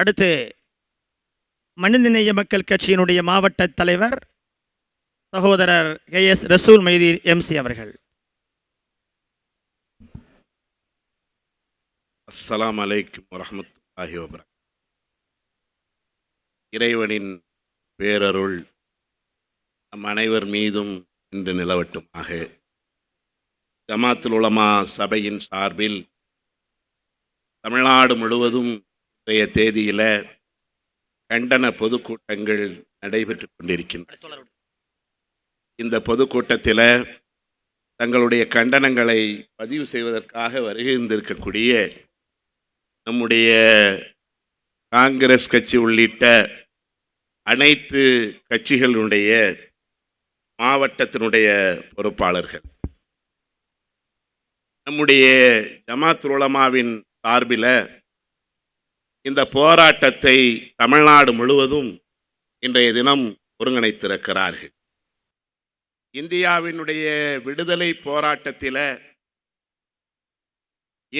அடுத்து மனிதநேய மக்கள் கட்சியினுடைய மாவட்ட தலைவர் சகோதரர் கே எஸ் ரசூல் மைதி எம்சி அவர்கள். அஸ்லாம் அலைக்கும் வரஹ்மத்துல்லாஹி வபரக். இறைவனின் பேரருள் நம் அனைவர் மீதும் இன்று நிலவட்டுமாக. ஜமாத்துல் உலமா சபையின் சார்பில் தமிழ்நாடு முழுவதும் இன்றைய தேதியில கண்டன பொதுக்கூட்டங்கள் நடைபெற்றுக் கொண்டிருக்கின்றன. இந்த பொதுக்கூட்டத்தில் தங்களுடைய கண்டனங்களை பதிவு செய்வதற்காக வருகின்றிருக்கக்கூடிய நம்முடைய காங்கிரஸ் கட்சி உள்ளிட்ட அனைத்து கட்சிகளுடைய மாவட்டத்தினுடைய பொறுப்பாளர்கள். நம்முடைய ஜமாத் உலமாவின் சார்பில் இந்த போராட்டத்தை தமிழ்நாடு முழுவதும் இன்றைய தினம் ஒருங்கிணைத்திருக்கிறார்கள். இந்தியாவினுடைய விடுதலை போராட்டத்தில்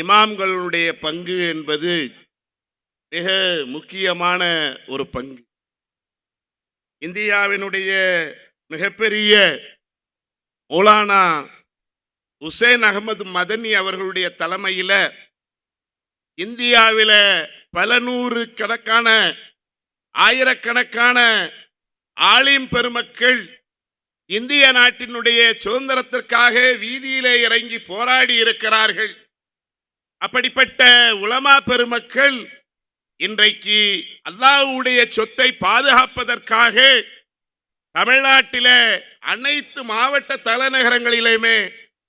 இமாம்களுடைய பங்கு என்பது மிக முக்கியமான ஒரு பங்கு. இந்தியாவினுடைய மிகப்பெரிய மௌலானா உசேன் அகமது மதனி அவர்களுடைய தலைமையில் இந்தியாவில் பல நூறு கணக்கான ஆயிரக்கணக்கான ஆலிம் பெருமக்கள் இந்திய நாட்டினுடைய சுதந்திரத்திற்காக வீதியிலே இறங்கி போராடி இருக்கிறார்கள். அப்படிப்பட்ட உலமா பெருமக்கள் இன்றைக்கு அல்லாஹ்வுடைய சொத்தை பாதுகாப்பதற்காக தமிழ்நாட்டில அனைத்து மாவட்ட தலைநகரங்களிலுமே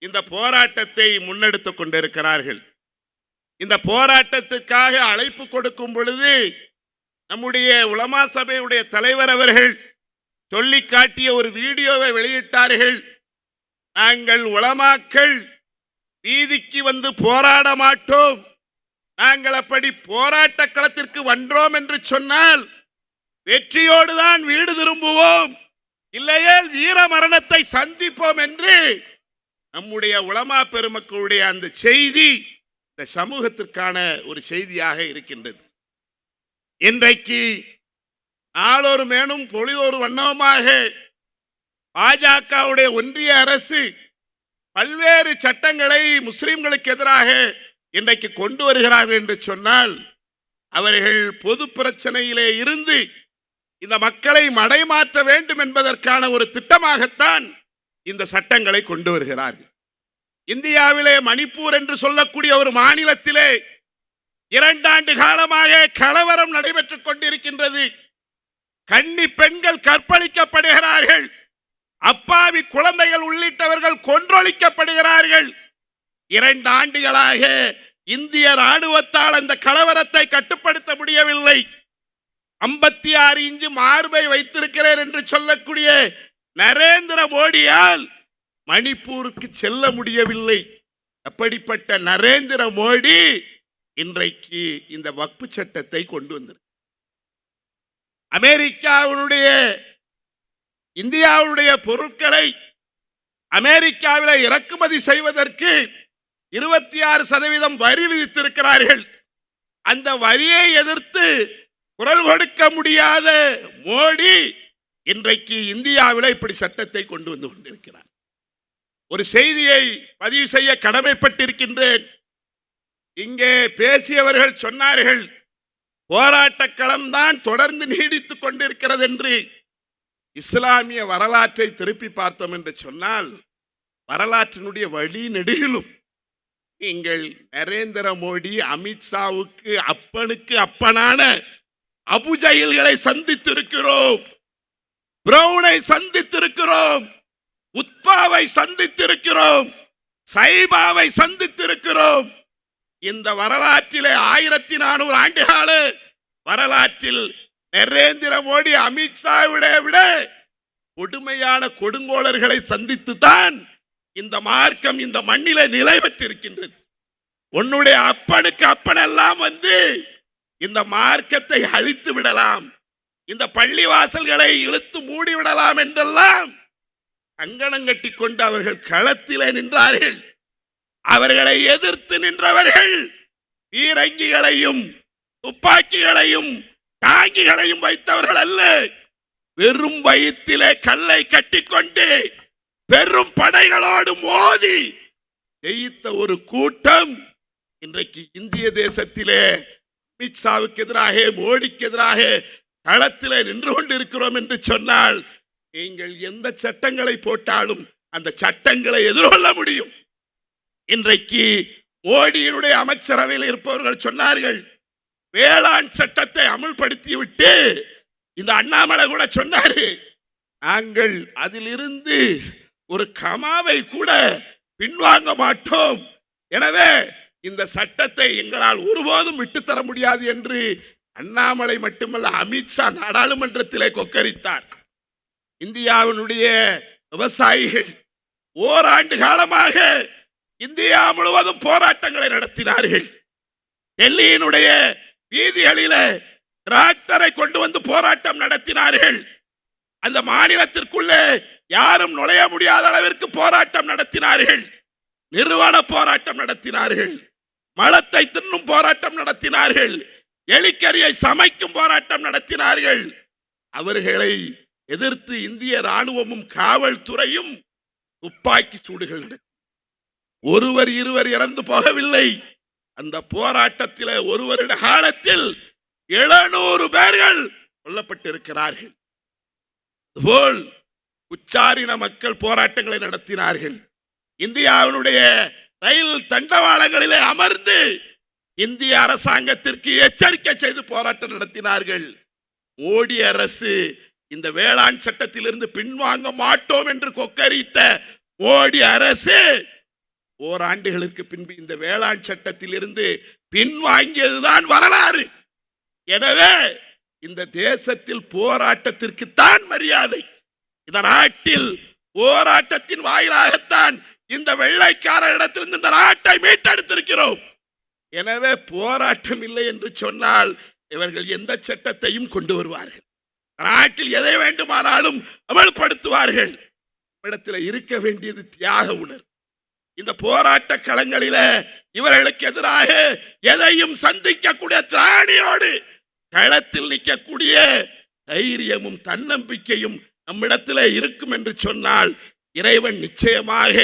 இந்த போராட்டத்தை முன்னெடுத்து கொண்டிருக்கிறார்கள். இந்த போராட்டத்துக்காக அழைப்பு கொடுக்கும் பொழுது நம்முடைய உலமா சபையுடைய தலைவர் அவர்கள் சொல்லி காட்டிய ஒரு வீடியோவை வெளியிட்டார்கள். நாங்கள் உலமாக்கள் வீதிக்கு வந்து போராட மாட்டோம். நாங்கள் அப்படி போராட்ட களத்திற்கு வன்றோம் என்று சொன்னால் வெற்றியோடு தான் வீடு திரும்புவோம். இல்லையே வீர மரணத்தை சந்திப்போம் என்று நம்முடைய உலமா பெருமக்களுடைய அந்த செய்தி இந்த சமூகத்திற்கான ஒரு செய்தியாக இருக்கின்றது. இன்றைக்கு நாளொரு மேனும் பொழுதொரு வண்ணமாக பாஜகவுடைய ஒன்றிய அரசு பல்வேறு சட்டங்களை முஸ்லிம்களுக்கு எதிராக இன்றைக்கு கொண்டு வருகிறார்கள் என்று சொன்னால் அவர்கள் பொது பிரச்சனையிலே இருந்து இந்த மக்களை மடைமாற்ற வேண்டும் என்பதற்கான ஒரு திட்டமாகத்தான் இந்த சட்டங்களை கொண்டு வருகிறார்கள். இந்தியாவிலே மணிப்பூர் என்று சொல்லக்கூடிய ஒரு மாநிலத்திலே இரண்டாண்டு காலமாக கலவரம் நடைபெற்றுக் கொண்டிருக்கின்றது. கன்னி பெண்கள் கற்பழிக்கப்படுகிறார்கள். அப்பாவி குழந்தைகள் உள்ளிட்டவர்கள் கொன்றொழிக்கப்படுகிறார்கள். இரண்டு ஆண்டுகளாக இந்திய ராணுவத்தால் அந்த கலவரத்தை கட்டுப்படுத்த முடியவில்லை. ஐம்பத்தி ஆறு இஞ்சு மார்பை வைத்திருக்கிறேன் என்று சொல்லக்கூடிய நரேந்திர மோடியால் மணிப்பூருக்கு செல்ல முடியவில்லை. அப்படிப்பட்ட நரேந்திர மோடி இன்றைக்கு இந்த வக்பு சட்டத்தை கொண்டு வந்திருக்கிறார் அமெரிக்காவினுடைய இந்தியாவுடைய பொருட்களை அமெரிக்காவில் இறக்குமதி செய்வதற்கு இருபத்தி ஆறு சதவீதம் வரி விதித்திருக்கிறார்கள். அந்த வரியை எதிர்த்து குரல் கொடுக்க முடியாத மோடி இன்றைக்கு இந்தியாவில் இப்படி சட்டத்தை கொண்டு வந்து கொண்டிருக்கிறார். ஒரு செய்தியை பதிவு செய்ய கடமைப்பட்டிருக்கின்றேன். இங்கே பேசியவர்கள் சொன்னார்கள் போராட்ட களம்தான் தொடர்ந்து நீடித்துக் கொண்டிருக்கிறது என்று. இஸ்லாமிய வரலாற்றை திருப்பி பார்த்தோம் என்று சொன்னால் வரலாற்றினுடைய வழி நெடுகிலும். நீங்கள் நரேந்திர மோடி அமித்ஷாவுக்கு அப்பனுக்கு அப்பனான அபுஜயில்களை சந்தித்திருக்கிறோம். பிரவுனை சந்தித்திருக்கிறோம். உத்பாவை சந்தித்திருக்கிறோம் சைபாவை சந்தித்திருக்கிறோம். இந்த வரலாற்றிலே ஆயிரத்தி நானூறு ஆண்டுகால வரலாற்றில் நரேந்திர மோடி அமித்ஷாவிட விட கொடுமையான கொடுங்கோளர்களை சந்தித்து தான் இந்த மார்க்கம் இந்த மண்ணில நிலை பெற்றிருக்கின்றது. உன்னுடைய அப்பனுக்கு அப்பனெல்லாம் வந்து இந்த மார்க்கத்தை அழித்து விடலாம். இந்த பள்ளி வாசல்களை இழுத்து மூடி விடலாம் என்றெல்லாம் கங்கணம் கட்டி கொண்டு அவர்கள் களத்திலே நின்றார்கள். அவர்களை எதிர்த்து நின்றவர்கள் பீரங்கிகளையும் துப்பாக்கிகளையும் டாங்கிகளையும் வைத்தவர்கள் அல்ல. வெறும் வயிற்றிலே கல்லை கட்டிக்கொண்டு பெரும் படைகளோடு மோதி ஜெயித்த ஒரு கூட்டம் இன்றைக்கு இந்திய தேசத்திலே அமித்ஷாவுக்கு எதிராக மோடிக்கு எதிராக களத்திலே நின்று கொண்டிருக்கிறோம் என்று சொன்னால் நீங்கள் எந்த சட்டங்களை போட்டாலும் அந்த சட்டங்களை எதிர்கொள்ள முடியும். இன்றைக்கு மோடியினுடைய அமைச்சரவையில் இருப்பவர்கள் சொன்னார்கள் வேளாண் சட்டத்தை அமுல்படுத்தி விட்டு இந்த அண்ணாமலை கூட சொன்னாரு நாங்கள் அதிலிருந்து ஒரு கமாவை கூட பின்வாங்க மாட்டோம். எனவே இந்த சட்டத்தை எங்களால் ஒருபோதும் விட்டுத்தர முடியாது என்று அண்ணாமலை மட்டுமல்ல அமித்ஷா நாடாளுமன்றத்திலே கொக்கரித்தார். இந்தியாவினுடைய விவசாயிகள் ஓராண்டு காலமாக இந்தியா முழுவதும் போராட்டங்களை நடத்தினார்கள். டெல்லியினுடைய வீதிகளில டிராக்டரை கொண்டு வந்து போராட்டம் நடத்தினார்கள். அந்த மாநிலத்திற்குள்ளே யாரும் நுழைய முடியாத அளவிற்கு போராட்டம் நடத்தினார்கள். நிறுவன போராட்டம் நடத்தினார்கள். மலத்தை தின்னும் போராட்டம் நடத்தினார்கள். எலிக்கரியை சமைக்கும் போராட்டம் நடத்தினார்கள். அவர்களை எதிர்த்து இந்திய ராணுவமும் காவல்துறையும் துப்பாக்கி சூடுகள் நடத்தி. ஒருவர் இருவர் இறந்து போகவில்லை. அந்த போராட்டத்தில் ஒரு வருட காலத்தில் எழுநூறு பேர்கள் கொல்லப்பட்டிருக்கிறார்கள். அதுபோல் உச்சாரின மக்கள் போராட்டங்களை நடத்தினார்கள். இந்தியாவினுடைய ரயில் தண்டவாளங்களிலே அமர்ந்து இந்திய அரசாங்கத்திற்கு எச்சரிக்கை செய்து போராட்டம் நடத்தினார்கள். மோடி அரசு இந்த வேளாண் சட்டத்திலிருந்து பின்வாங்க மாட்டோம் என்று கொக்கரித்த மோடி அரசு ஓராண்டுகளுக்கு பின்பு இந்த வேளாண் சட்டத்திலிருந்து பின்வாங்கியதுதான் வரலாறு. எனவே இந்த தேசத்தில் போராட்டத்திற்குத்தான் மரியாதை. இந்த நாட்டில் போராட்டத்தின் வாயிலாகத்தான் இந்த வெள்ளைக்காரரிடத்திலிருந்து இந்த நாட்டை மீட்டெடுத்திருக்கிறோம். எனவே போராட்டம் இல்லை என்று சொன்னால் இவர்கள் எந்த சட்டத்தையும் கொண்டு வருவார்கள். நாட்டில் எதை வேண்டுமானாலும் அமல்படுத்துவார்கள். இடத்தில் இருக்க வேண்டியது தியாக உணர். இந்த போராட்ட களங்களில இவர்களுக்கு எதிராக எதையும் சந்திக்கக்கூடிய திராணியோடு களத்தில் நிற்கக்கூடிய தைரியமும் தன்னம்பிக்கையும் நம்மிடத்தில் இருக்கும் என்று சொன்னால் இறைவன் நிச்சயமாக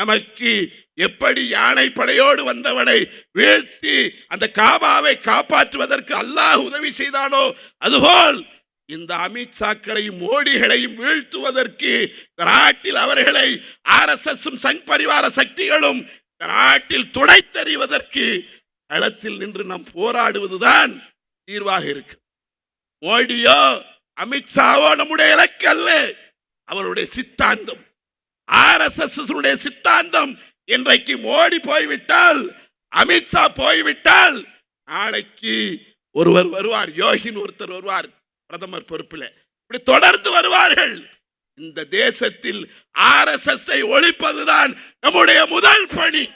நமக்கு எப்படி யானை படையோடு வந்தவனை வீழ்த்தி அந்த காபாவை காப்பாற்றுவதற்கு அல்லாஹ் உதவி செய்தானோ அதுபோல் இந்த அமித்ஷாக்களையும் மோடிகளையும் வீழ்த்துவதற்கு நாட்டில் அவர்களை ஆர்எஸ்எஸும் சங் பரிவார சக்திகளும் நாட்டில் துடைத்தறிவதற்கு களத்தில் நின்று நாம் போராடுவதுதான் தீர்வாக இருக்கு. மோடியோ அமித்ஷாவோ நம்முடைய இலக்கு அல்ல. அவருடைய சித்தாந்தம் ஆர்எஸ்எஸ் சித்தாந்தம். இன்றைக்கு மோடி போய்விட்டால் அமித்ஷா போய்விட்டால் நாளைக்கு ஒருவர் வருவார் யோகின் ஒருத்தர் வருவார். பிரதமர் பொறுப்பில். இப்படி தொடர்ந்து வருவார்கள். இந்த தேசத்தில் ஆர்எஸ்எஸ் ஒழிப்பதுதான் நம்முடைய முதல் பணி.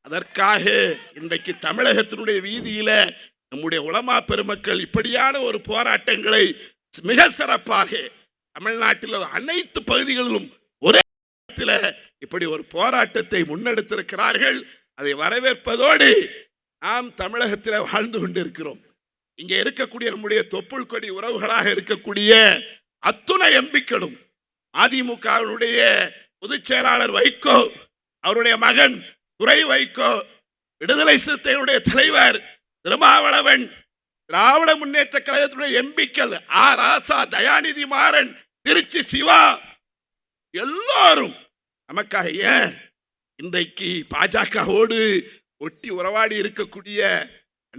அதற்காக இன்றைக்கு தமிழகத்தினுடைய வீதியில நம்முடைய உலமா பெருமக்கள் இப்படியான ஒரு போராட்டங்களை மிக சிறப்பாக தமிழ்நாட்டில் அனைத்து பகுதிகளிலும் ஒரே இப்படி ஒரு போராட்டத்தை முன்னெடுத்திருக்கிறார்கள். அதை வரவேற்பதோடு நாம் தமிழகத்தில் வாழ்ந்து கொண்டிருக்கிறோம். இங்கே இருக்கக்கூடிய நம்முடைய தொப்புள் கொடி உறவுகளாக இருக்கக்கூடிய அத்துணை எம்பிக்களும் அதிமுகவினுடைய பொதுச் செயலாளர் வைகோ அவருடைய மகன் துறை வைகோ விடுதலை சிறுத்தைகளுடைய தலைவர் திருமாவளவன் திராவிட முன்னேற்ற கழகத்தினுடைய எம்பிக்கள் ஆ ராசா தயாநிதி மாறன் திருச்சி சிவா எல்லாரும் நமக்காக ஏன் இன்றைக்கு பாஜகவோடு ஒட்டி உறவாடி இருக்கக்கூடிய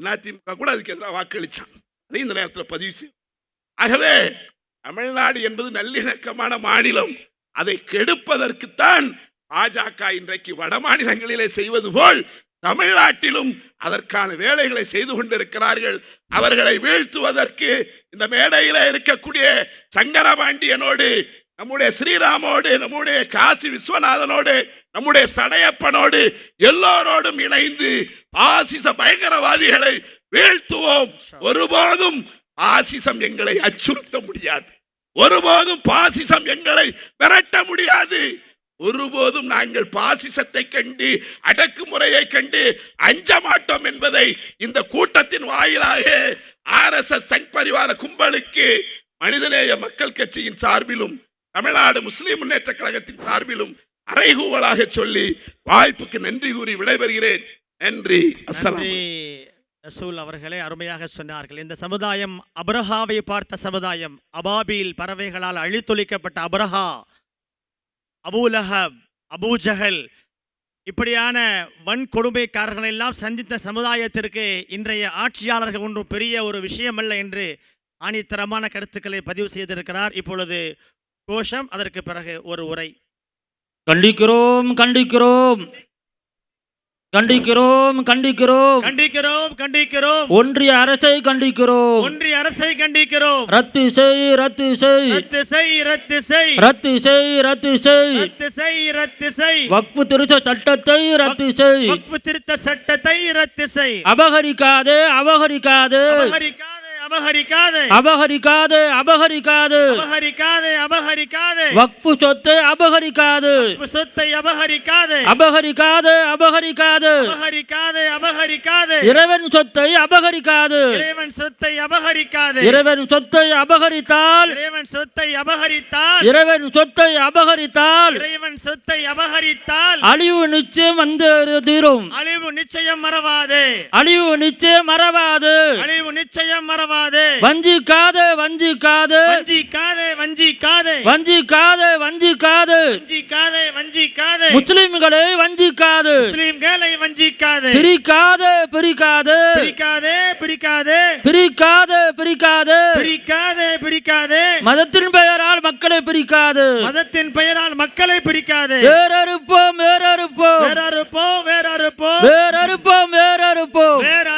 அதிமுக கூட அதுக்கு எதிராக வாக்களிச்சான். அதை இந்த நேரத்தில் பதிவு செய்யும் ஆகவே தமிழ்நாடு என்பது நல்லிணக்கமான மாநிலம். அதை கெடுப்பதற்குத்தான் பாஜக இன்றைக்கு வட மாநிலங்களிலே செய்வது போல் தமிழ்நாட்டிலும் அதற்கான வேலைகளை செய்து கொண்டிருக்கிறார்கள். அவர்களை வீழ்த்துவதற்கு இந்த மேடையில் இருக்கக்கூடிய சங்கரபாண்டியனோடு நம்முடைய ஸ்ரீராமோடு நம்முடைய காசி விஸ்வநாதனோடு நம்முடைய சடையப்பனோடு எல்லோரோடும் இணைந்து பாசிச பயங்கரவாதிகளை வீழ்த்துவோம். ஒருபோதும் பாசிசம் எங்களை அச்சுறுத்த முடியாது. ஒருபோதும் பாசிசம் எங்களை விரட்ட முடியாது. ஒருபோதும் நாங்கள் பாசிசத்தை கண்டு அடக்குமுறையை கண்டு அஞ்ச மாட்டோம் என்பதை இந்த கூட்டத்தின் வாயிலாக ஆர்எஸ்எஸ் சங் பரிவார கும்பலுக்கு மனிதநேய மக்கள் கட்சியின் சார்பிலும் தமிழ்நாடு முஸ்லிம் முன்னேற்ற கழகத்தின் சார்பிலும் அறைகூவலாக சொல்லி வாய்ப்புக்கு நன்றி கூறி விடைபெறுகிறேன். நன்றி. அஸ்ஸலாம் ரசூல் அவர்களே அருமையாக சொன்னார்கள். இந்த சமுதாயம் அபரஹாவை பார்த்த சமுதாயம் அபாபியில் பறவைகளால் அழித்தொழிக்கப்பட்ட அபரஹா அபூலஹப் அபூஜஹல் இப்படியான வன்கொடுமைக்காரர்கள் எல்லாம் சந்தித்த சமுதாயத்திற்கு இன்றைய ஆட்சியாளர்கள் ஒன்றும் பெரிய ஒரு விஷயமல்ல என்று ஆணித்தரமான கருத்துக்களை பதிவு செய்திருக்கிறார். இப்பொழுது கோஷம் அதற்கு பிறகு ஒரு உரை. கண்டிக்கிறோம் கண்டிக்கிறோம். கண்டிக்கிறோம் கண்டிக்கிறோம். கண்டிக்கிறோம் கண்டிக்கிறோம். ஒன்றிய அரசை கண்டிக்கிறோம். ஒன்றிய அரசை கண்டிக்கிறோம். ரத்து செய் ரத்து செய். ரத்து செய் ரத்து செய். ரத்து செய் ரத்து செய். ரத்து செய் ரத்து செய். வக்பு திருச்ச சட்டத்தை ரத்து செய். வக்ஃபு திருத்த சட்டத்தை ரத்து செய். அபகரிக்காதே அபகரிக்காதே. அபகரிக்காதே. அபகரிக்காதே. அபகரிக்காதே அபகரிக்காதே. அபகரிக்காதே அபகரிக்காதே. வக்பு சொத்தை அபகரிக்காது. வக்ஃபு சொத்தை அபகரிக்காதே. அபகரிக்காதே அபகரிக்காது. அபகரிக்காதே அபகரிக்காதே. இறைவன் சொத்தை அபகரிக்காது. இறைவன் சொத்தை அபகரிக்காதே. இறைவன் சொத்தை அபகரித்தால். இறைவன் சொத்தை அபகரித்தால். இறைவன் சொத்தை அபகரித்தால். இறைவன் சொத்தை அபகரித்தால். அழிவு நிச்சயம் வந்து தீரும் அழிவு நிச்சயம் மறவாதே. அழிவு நிச்சயம் மறவாது. அழிவு நிச்சயம் மறவாதே. வஞ்சிக்காதே. வஞ்சிக்காது வஞ்சிக்காதே. வஞ்சிக்காதே வஞ்சிக்காது. வஞ்சிக்காது வஞ்சிக்காதே. வஞ்சிக்காதே முஸ்லிம்களை வஞ்சிக்காது. முஸ்லிம்களை வஞ்சிக்காதே. பிரிக்காது பிரிக்காது. பிரிக்காதே பிரிக்காதே. பிரிக்காது பிரிக்காது. பிரிக்காதே பிரிக்காதே. மதத்தின் பெயரால் மக்களை பிரிக்காது. மதத்தின் பெயரால் மக்களை பிரிக்காதே. வேறறுப்போம் வேறறுப்போம். வேற அறுப்போம் வேற அறுப்போம் வேறறுப்போம் வேறறுப்போம். வேற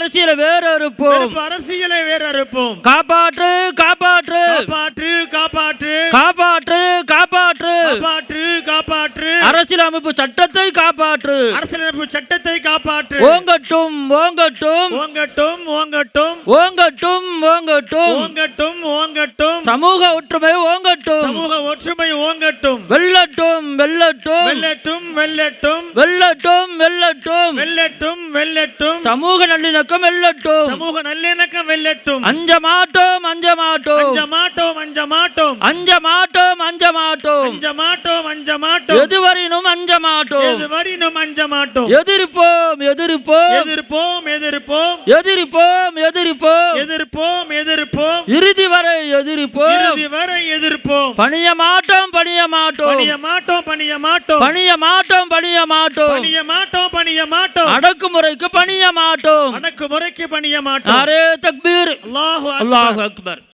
அரசியலை வேறறுப்போம். வெறுப்பு அரசியலை வேற அறுப்போம் காப்பாற்று. காப்பாற்று காப்பாற்று. காப்பாற்று காப்பாற்று. காப்பாற்று காப்பாற்று. காப்பாற்று அரசியலமைப்பு சட்டத்தை காப்பாற்று. அரசியலமைப்பு சட்டத்தை காப்பாற்று. ஓங்கட்டும் ஓங்கட்டும். ஓங்கட்டும் ஓங்கட்டும். ஓங்கட்டும் ஓங்கட்டும். சமூக ஒற்றுமை ஓங்கட்டும். சமூக ஒற்றுமை ஓங்கட்டும். வெல்லட்டும் வெல்லட்டும். வெல்லட்டும் வெல்லட்டும். வெல்லட்டும் வெல்லட்டும். வெல்லட்டும் வெல்லட்டும். சமூக நல்லிணக்கம் வெல்லட்டும். சமூக நல்லிணக்கம் வெல்லட்டும். அஞ்ச மாட்டோம் அஞ்ச மாட்டோம் அஞ்ச மாட்டோம் அஞ்ச மாட்டோம் அஞ்ச மாட்டோம் அஞ்ச மாட்டோம் அஞ்ச மாட்டோம் அஞ்ச மாட்டோம் எதுவரையினும் அஞ்ச மாட்டோம் எது வரினும் அஞ்ச மாட்டோம் எதிர்ப்போம் எதிர்ப்போம். எதிர்ப்போம் எதிர்ப்போம். எதிர்ப்போம் எதிர்ப்போம். எதிர்ப்போம் எதிர்ப்போம். இறுதி வரை எதிர்ப்போம். இறுதி வரை எதிர்ப்போம். பணிய மாட்டோம் பணிய மாட்டோம். பணிய மாட்டோம் பணிய மாட்டோம். பணிய மாட்டோம் பணிய மாட்டோம். பணிய மாட்டோம் பணிய மாட்டோம். அடக்குமுறைக்கு பணிய மாட்டோம். அடக்குமுறைக்கு பணிய மாட்டோம். அரே தக்பீர். அல்லாஹு. அல்லாஹ் அக்பர்.